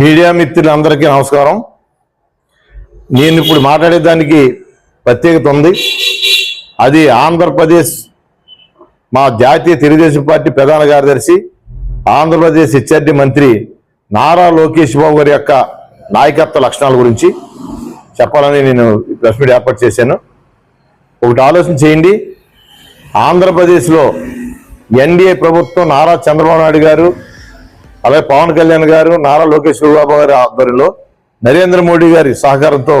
Media మిత్రులందరికీ నమస్కారం. నేను ఇప్పుడు మాట్లాడేదానికి ప్రత్యేకత ఉంది. అది ఆంధ్రప్రదేశ్ మా జాతీయ తెలుగుదేశం పార్టీ ప్రధాన కార్యదర్శి ఆంధ్రప్రదేశ్ హెచ్ఆర్డి మంత్రి నారా లోకేష్ బాబు గారి యొక్క నాయకత్వ లక్షణాల గురించి చెప్పాలని నేను ప్రెస్ మీట్ ఏర్పాటు చేశాను. ఒకటి ఆలోచన చేయండి. ఆంధ్రప్రదేశ్లో ఎన్డీఏ ప్రభుత్వం నారా చంద్రబాబు నాయుడు గారు అలాగే పవన్ కళ్యాణ్ గారు నారా లోకేష్ బాబు గారి ఆధ్వర్యంలో నరేంద్ర మోడీ గారి సహకారంతో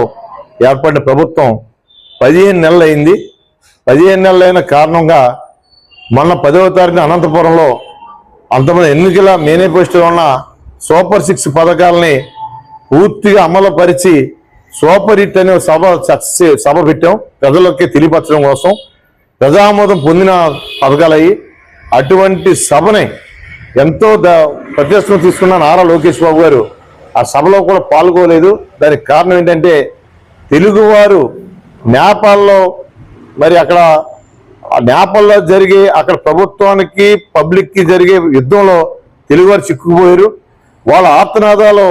ఏర్పడిన ప్రభుత్వం పదిహేను నెలలు అయింది పదిహేను నెలలైన కారణంగా మొన్న పదవ తారీఖున అనంతపురంలో అంతమంది ఎన్నికల మేనిఫెస్టో ఉన్న సూపర్ సిక్స్ పథకాలని పూర్తిగా అమలు పరిచి సూపర్ హిట్ అనే సభ సభ పెట్టాం. ప్రజలకి తెలియపరచడం కోసం ప్రజామోదం పొందిన పథకాలు అటువంటి సభని ఎంతో ద- ప్రతిష్టం తీసుకున్న నారా లోకేష్ బాబు గారు ఆ సభలో కూడా పాల్గొలేదు. దానికి కారణం ఏంటంటే తెలుగువారు నేపాల్లో మరి అక్కడ నేపాల్లో జరిగే అక్కడ ప్రభుత్వానికి పబ్లిక్కి జరిగే యుద్ధంలో తెలుగువారు చిక్కుకుపోయారు. వాళ్ళ ఆత్మనాదాలు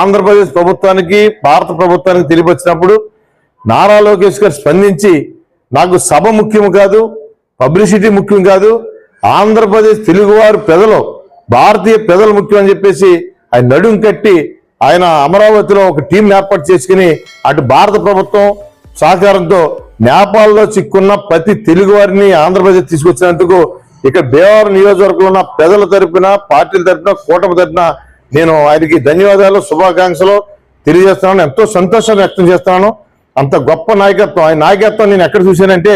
ఆంధ్రప్రదేశ్ ప్రభుత్వానికి భారత ప్రభుత్వానికి తెలియపరిచినప్పుడు నారా లోకేష్ గారు స్పందించి నాకు సభ ముఖ్యం కాదు పబ్లిసిటీ ముఖ్యం కాదు ఆంధ్రప్రదేశ్ తెలుగువారు ప్రజలు భారతీయ పెదలు ముఖ్యం అని చెప్పేసి ఆయన నడుం కట్టి ఆయన అమరావతిలో ఒక టీం ఏర్పాటు చేసుకుని అటు భారత ప్రభుత్వం సహకారంతో నేపాల్లో చిక్కున్న ప్రతి తెలుగు వారిని ఆంధ్రప్రదేశ్ తీసుకొచ్చినందుకు ఇక్కడ భీమవరం నియోజకవర్గంలో ఉన్న ప్రజల తరపున పార్టీల తరపున కూటమి తరపున నేను ఆయనకి ధన్యవాదాలు శుభాకాంక్షలు తెలియజేస్తున్నాను. ఎంతో సంతోషాన్ని వ్యక్తం చేస్తున్నాను. అంత గొప్ప నాయకత్వం ఆయన నాయకత్వం నేను ఎక్కడ చూశానంటే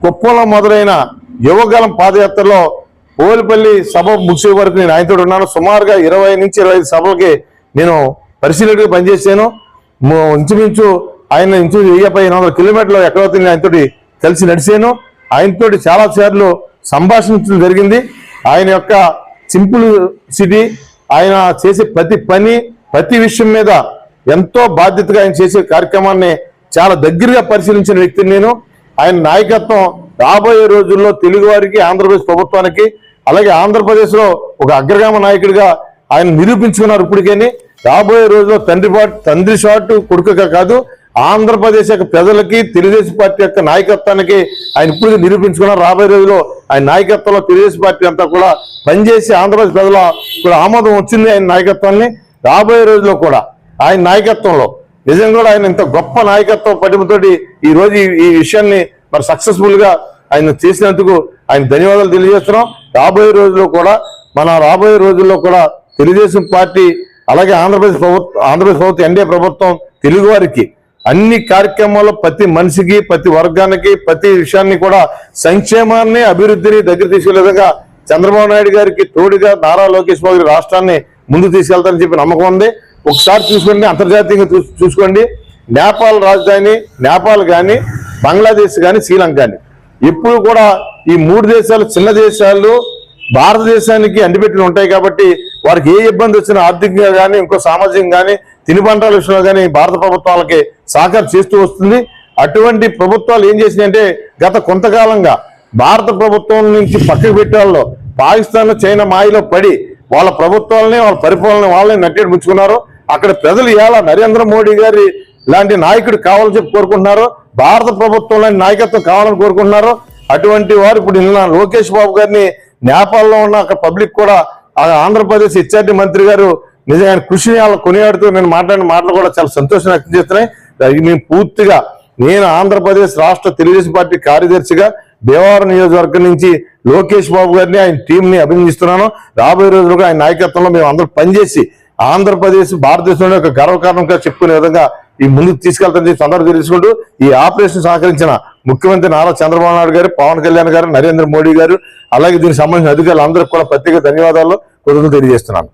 కుప్పంలో మొదలైన యువగలం పాదయాత్రలో ఓలిపల్లి సభ ముగిసే వరకు నేను ఆయనతో ఉన్నాను. సుమారుగా ఇరవై నుంచి ఇరవై సభలకి నేను పరిశీలకుడిగా పనిచేశాను. ఇంచుమించు ఆయన ఇంచు వెయ్యిపై ఎనిమిది వందల కిలోమీటర్లు ఎక్కడైతే నేను ఆయనతోటి కలిసి నడిచాను. ఆయనతోటి చాలా సార్లు సంభాషించడం జరిగింది. ఆయన యొక్క సింపుల్ సిటీ ఆయన చేసే ప్రతి పని ప్రతి విషయం మీద ఎంతో బాధ్యతగా ఆయన చేసే కార్యక్రమాన్ని చాలా దగ్గరగా పరిశీలించిన వ్యక్తిని నేను. ఆయన నాయకత్వం రాబోయే రోజుల్లో తెలుగు వారికి ఆంధ్రప్రదేశ్ ప్రభుత్వానికి అలాగే ఆంధ్రప్రదేశ్లో ఒక అగ్రగామ నాయకుడిగా ఆయన నిరూపించుకున్నారు ఇప్పటికేని. రాబోయే రోజుల్లో తండ్రి పాటు తండ్రి షాట్ కొడుకుగా కాదు ఆంధ్రప్రదేశ్ యొక్క ప్రజలకి తెలుగుదేశం పార్టీ యొక్క నాయకత్వానికి ఆయన ఇప్పుడు నిరూపించుకున్నారు. రాబోయే రోజుల్లో ఆయన నాయకత్వంలో తెలుగుదేశం పార్టీ అంతా కూడా పనిచేసి ఆంధ్రప్రదేశ్ ప్రజల కూడా ఆమోదం వచ్చింది ఆయన నాయకత్వాన్ని. రాబోయే రోజుల్లో కూడా ఆయన నాయకత్వంలో నిజంగా కూడా ఆయన ఇంత గొప్ప నాయకత్వం పటిమతోటి ఈ రోజు ఈ- ఈ విషయాన్ని మరి సక్సెస్ఫుల్గా ఆయన చేసినందుకు ఆయన ధన్యవాదాలు తెలియజేస్తున్నాం. రాబోయే రోజుల్లో కూడా మన రాబోయే రోజుల్లో కూడా తెలుగుదేశం పార్టీ అలాగే ఆంధ్రప్రదేశ్ ప్రభుత్వం ఆంధ్రప్రదేశ్ ప్రభుత్వం ఎన్డీఏ ప్రభుత్వం తెలుగు వారికి అన్ని కార్యక్రమాల్లో ప్రతి మనిషికి ప్రతి వర్గానికి ప్రతి విషయాన్ని కూడా సంక్షేమాన్ని అభివృద్ధిని దగ్గర తీసుకెళ్ళే విధంగా చంద్రబాబు నాయుడు గారికి తోడుగా నారా లోకేష్ బాబు రాష్ట్రాన్ని ముందు తీసుకెళ్తారని చెప్పి నమ్మకం ఉంది. ఒకసారి చూసుకోండి అంతర్జాతీయంగా చూ- చూసుకోండి. నేపాల్ రాజధాని నేపాల్ కానీ బంగ్లాదేశ్ కానీ శ్రీలంక కానీ ఎప్పుడు కూడా ఈ మూడు దేశాలు చిన్న దేశాలు భారతదేశానికి అంటిపెట్టిన ఉంటాయి కాబట్టి వారికి ఏ ఇబ్బంది వచ్చినా ఆర్థికంగా కానీ ఇంకో సామాజికంగా కానీ తినుబండాల విషయంలో కానీ భారత ప్రభుత్వాలకి సహకారం చేస్తూ వస్తుంది. అటువంటి ప్రభుత్వాలు ఏం చేసినాయంటే గత కొంతకాలంగా భారత ప్రభుత్వం నుంచి పక్కకు పెట్టాలో పాకిస్తాన్ చైనా మాయలో పడి వాళ్ళ ప్రభుత్వాలని వాళ్ళ పరిపాలన వాళ్ళని నట్టేడు ముంచుకున్నారు. అక్కడ ప్రజలు ఎలా నరేంద్ర మోడీ గారి లాంటి నాయకుడు కావాలని చెప్పి కోరుకుంటున్నారు. భారత ప్రభుత్వం లాంటి నాయకత్వం కావాలని కోరుకుంటున్నారు. అటువంటి వారు ఇప్పుడు నిన్న లోకేష్ బాబు గారిని నేపాల్లో ఉన్న అక్కడ పబ్లిక్ కూడా ఆంధ్రప్రదేశ్ హెచ్ఆర్డి మంత్రి గారు నిజంగా కృషిని వాళ్ళ కొనియాడుతూ నేను మాట్లాడిన మాటలు కూడా చాలా సంతోషం వ్యక్తం చేస్తున్నాయి. అది మేము పూర్తిగా నేను ఆంధ్రప్రదేశ్ రాష్ట్ర తెలుగుదేశం పార్టీ కార్యదర్శిగా దేవారం నియోజకవర్గం నుంచి లోకేష్ బాబు గారిని ఆయన టీంని అభినందిస్తున్నాను. రాబోయే రోజులుగా ఆయన నాయకత్వంలో మేము అందరూ పనిచేసి ఆంధ్రప్రదేశ్ భారతదేశంలో ఒక గర్వకారణంగా చెప్పుకునే విధంగా ఈ ముందుకు తీసుకెళ్తానని చెప్పి అందరూ తెలుసుకుంటూ ఈ ఆపరేషన్ సహకరించిన ముఖ్యమంత్రి నారా చంద్రబాబు నాయుడు గారు పవన్ కళ్యాణ్ గారు నరేంద్ర మోడీ గారు అలాగే దీనికి సంబంధించిన అధికారులు అందరికీ కూడా ప్రత్యేక ధన్యవాదాలు కృతజ్ఞతలు తెలియజేస్తున్నాను.